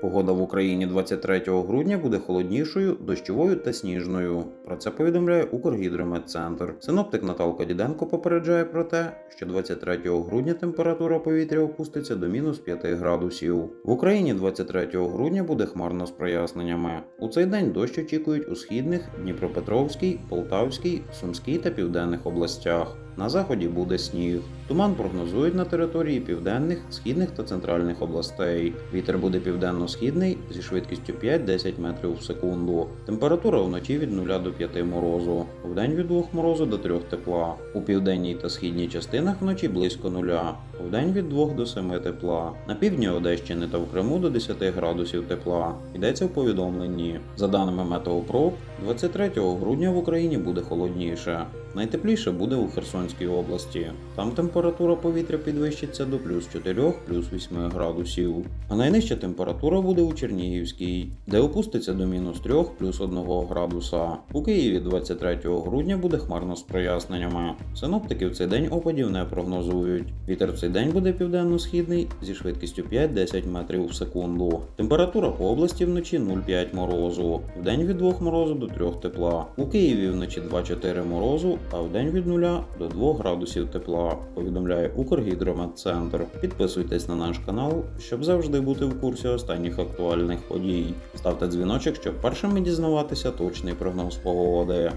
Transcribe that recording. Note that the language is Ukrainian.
Погода в Україні 23 грудня буде холоднішою, дощовою та сніжною. Про це повідомляє Укргідрометцентр. Синоптик Наталка Діденко попереджає про те, що 23 грудня температура повітря опуститься до мінус 5 градусів. В Україні 23 грудня буде хмарно з проясненнями. У цей день дощ очікують у східних, Дніпропетровській, Полтавській, Сумській та південних областях. На заході буде сніг. Туман прогнозують на території південних, східних та центральних областей. Вітер буде південно-східний зі швидкістю 5-10 метрів в секунду. Температура вночі від 0 до 5 морозу. Вдень від 2 морозу до 3 тепла. У південній та східній частинах вночі близько нуля. Вдень від 2 до 7 тепла. На півдні Одещини та в Криму до 10 градусів тепла. Йдеться в повідомленні. За даними Метеопроп, 23 грудня в Україні буде холодніше. Найтепліше буде у Херсонській області. Там температура повітря підвищиться до плюс 4, плюс 8 градусів. А найнижча температура буде у Чернігівській, де опуститься до мінус 3, плюс 1 градуса. У Києві 23 грудня буде хмарно з проясненнями. Синоптики в цей день опадів не прогнозують. Вітер в цей день буде південно-східний зі швидкістю 5-10 метрів в секунду. Температура по області вночі 0,5 морозу. Вдень від 2 морозу до 3 тепла. У Києві вночі 2-4 морозу, а вдень від 0 до 2 градусів тепла. Повідомляє Укргідрометцентр. Підписуйтесь на наш канал, щоб завжди бути в курсі останніх актуальних подій. Ставте дзвіночок, щоб першими дізнаватися точний прогноз погоди.